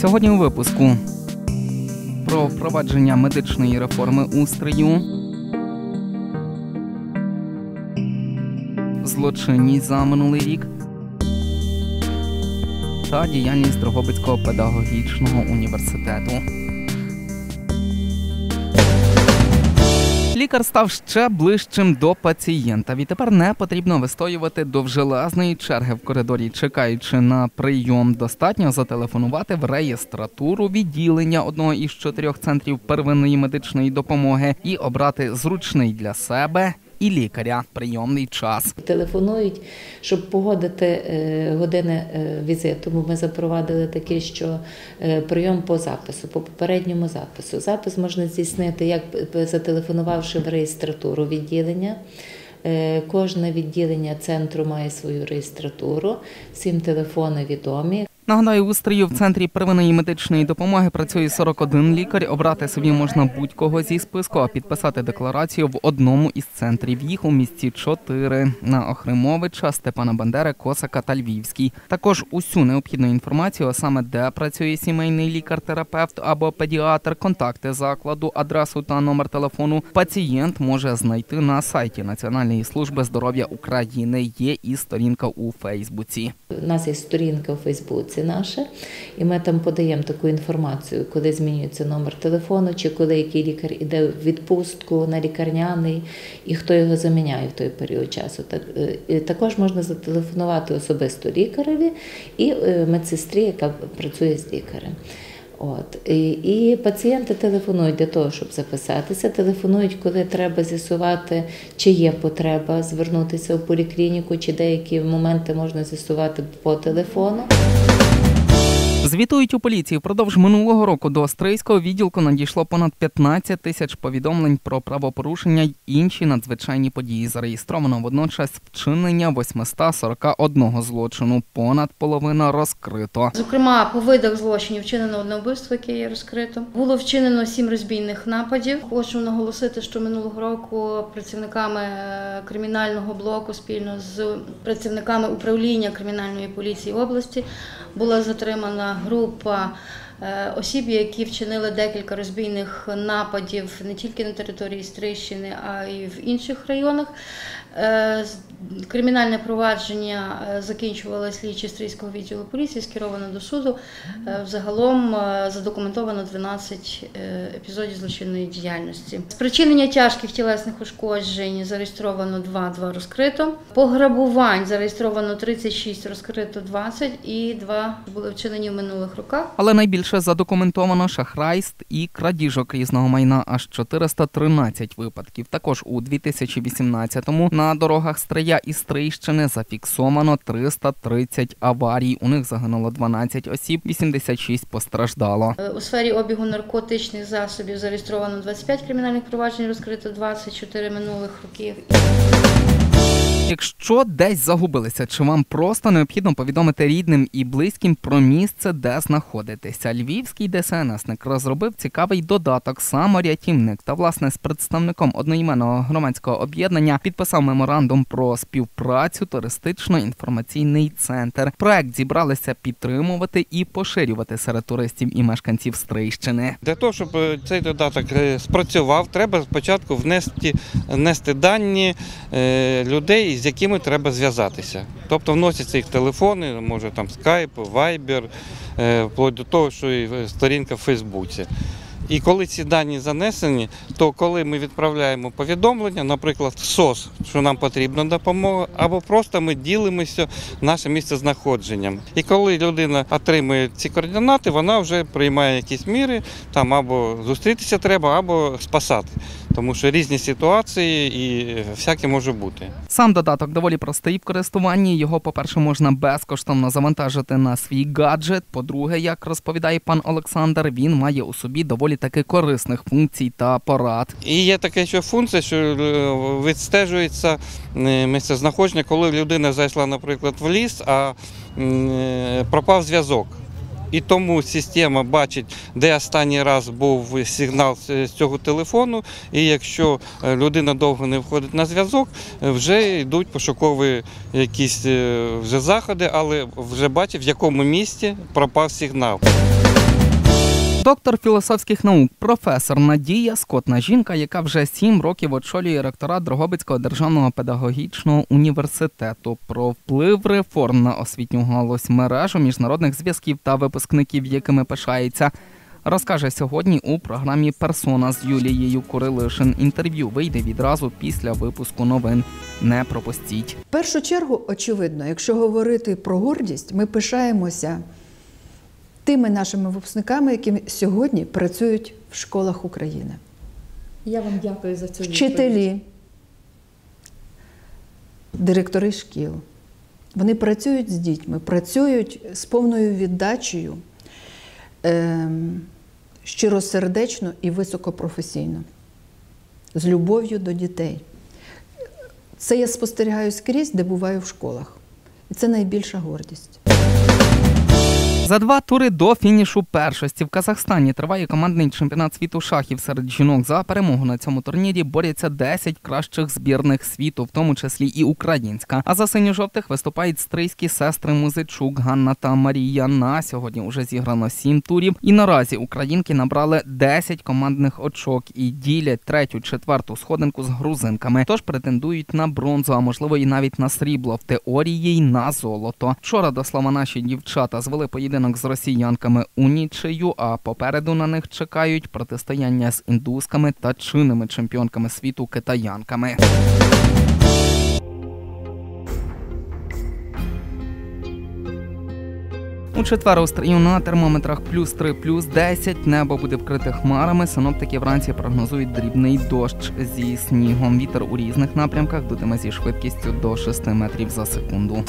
Сьогодні у випуску про впровадження медичної реформи устрою, злочинність за минулий рік та діяльність Дрогобицького педагогічного університету. Лікар став ще ближчим до пацієнта. Відтепер не потрібно вистоювати довжелезної черги в коридорі, чекаючи на прийом. Достатньо зателефонувати в реєстратуру відділення одного із чотирьох центрів первинної медичної допомоги і обрати зручний для себе і лікаря прийомний час. Телефонують, щоб погодити е, години е, візиту. Ми запровадили таке, що е, прийом по запису, по попередньому запису. Запис можна здійснити, як зателефонувавши в реєстратуру відділення. Кожне відділення центру має свою реєстратуру, всім телефони відомі. Нагадаю, у стрію в центрі первинної медичної допомоги працює 41 лікар. Обрати собі можна будь-кого зі списку, а підписати декларацію в одному із центрів. Їх у місті чотири на Охримовича, Степана Бандери, Косака та Львівський. Також усю необхідну інформацію, саме де працює сімейний лікар-терапевт або педіатр, контакти закладу, адресу та номер телефону. Пацієнт може знайти на сайті Національної служби здоров'я України. Є і сторінка у Фейсбуці. У нас є сторінка у Фейсбуці наша, і ми там подаємо таку інформацію, коли змінюється номер телефону, чи коли який лікар іде в відпустку на лікарняний, і хто його заміняє в той період часу. Так е, також можна зателефонувати особисто лікареві і е, медсестрі, яка працює з лікарем. От і, і пацієнти телефонують для того, щоб записатися. Телефонують, коли треба з'ясувати, чи є потреба звернутися в поліклініку, чи деякі моменти можна з'ясувати по телефону. Звітують у поліції. Впродовж минулого року до Острийського відділку надійшло понад 15 тисяч повідомлень про правопорушення й інші надзвичайні події. Зареєстровано водночас вчинення 841 злочину. Понад половина розкрито. Зокрема, по видах злочинів вчинено одне вбивство, яке є розкрито. Було вчинено сім розбійних нападів. Хочу наголосити, що минулого року працівниками е, кримінального блоку спільно з працівниками управління кримінальної поліції області була затримана група. е, Осіб, які вчинили декілька розбійних нападів не тільки на території Стрищини, а й в інших районах. Е, Кримінальне провадження е, закінчувало слідчі Стрийського відділу поліції, скеровано до суду. Е, Взагалом задокументовано 12 е, епізодів злочинної діяльності. Спричинення тяжких тілесних ушкоджень зареєстровано 2, 2 розкрито. Пограбувань зареєстровано 36, розкрито 20 і 2 були вчинені в минулих роках. Але найбільше задокументовано шахрайств і крадіжок різного майна аж 413 випадків. Також у 2018-му на дорогах Стрия і Стрийщини зафіксовано 330 аварій. У них загинуло 12 осіб, 86 постраждало. Е, У сфері обігу наркотичних засобів зареєстровано 25 кримінальних проваджень, розкрито 24 минулих років. Якщо десь загубилися, чи вам просто необхідно повідомити рідним і близьким про місце, де знаходитеся. Львівський ДСНСник розробив цікавий додаток саморятівник та власне з представником одноіменного громадського об'єднання підписав меморандум про співпрацю туристично-інформаційний центр. Проект зібралися підтримувати і поширювати серед туристів і мешканців Стрийщини. Для того, щоб е, цей додаток е, спрацював, треба спочатку внести, внести дані е, людей, з якими треба зв'язатися. Тобто вносяться їх телефони, може там скайп, вайбер, вплоть до того, що і е, сторінка в Фейсбуці. І коли ці дані занесені, то коли ми відправляємо повідомлення, наприклад, в СОС, що нам потрібна допомога, або просто ми ділимося нашим місцезнаходженням. І коли людина отримує ці координати, вона вже приймає якісь міри, там або зустрітися треба, або спасати. Тому що різні ситуації і всяке може бути. Сам додаток доволі простий в користуванні. Його, по-перше, можна безкоштовно завантажити на свій гаджет. По-друге, як розповідає пан Олександр, він має у собі доволі таки корисних функцій та порад. І є така ще функція, що е, відстежується е, місцезнаходження, коли людина зайшла, наприклад, в ліс, а е, пропав зв'язок. І тому система бачить, де останній раз був сигнал з цього телефону. І якщо е, людина довго не входить на зв'язок, е, вже йдуть пошукові якісь е, вже заходи, але вже бачить, в якому місці пропав сигнал. Доктор філософських наук, професор Надія Скотна, жінка, яка вже сім років очолює ректорат Дрогобицького державного педагогічного університету, про вплив реформ на освітню галузь мережу міжнародних зв'язків та випускників, якими пишається. Розкаже сьогодні у програмі Персона з Юлією Курилишин. Інтерв'ю вийде відразу після випуску новин. Не пропустіть. В першу чергу, очевидно, якщо говорити про гордість, ми пишаємося тими нашими випускниками, які сьогодні працюють в школах України. Я вам дякую за цю відповідь. Вчителі, директори шкіл. Вони працюють з дітьми, працюють з повною віддачею, ем, щиросердечно і високопрофесійно, з любов'ю до дітей. Це я спостерігаю скрізь, де буваю в школах. І це найбільша гордість. За два тури до фінішу першості в Казахстані триває командний чемпіонат світу шахів серед жінок. За перемогу на цьому турнірі борються 10 кращих збірних світу, в тому числі і українська. А за синьо-жовтих виступають стрийські сестри Музичук, Ганна та Марія. На сьогодні вже зіграно 7 турів. І наразі українки набрали 10 командних очок і ділять третю, четверту сходинку з грузинками. Тож претендують на бронзу, а можливо і навіть на срібло в теорії й на золото. Вчора до слова наші дівчата звели поєдинок з росіянками у нічию, а попереду на них чекають протистояння з індусками та чинними чемпіонками світу китаянками. У четвер у стрію на термометрах плюс 3, плюс 10. Небо буде вкрите хмарами. Синоптики вранці прогнозують дрібний дощ зі снігом. Вітер у різних напрямках дутиме зі швидкістю до 6 метрів за секунду.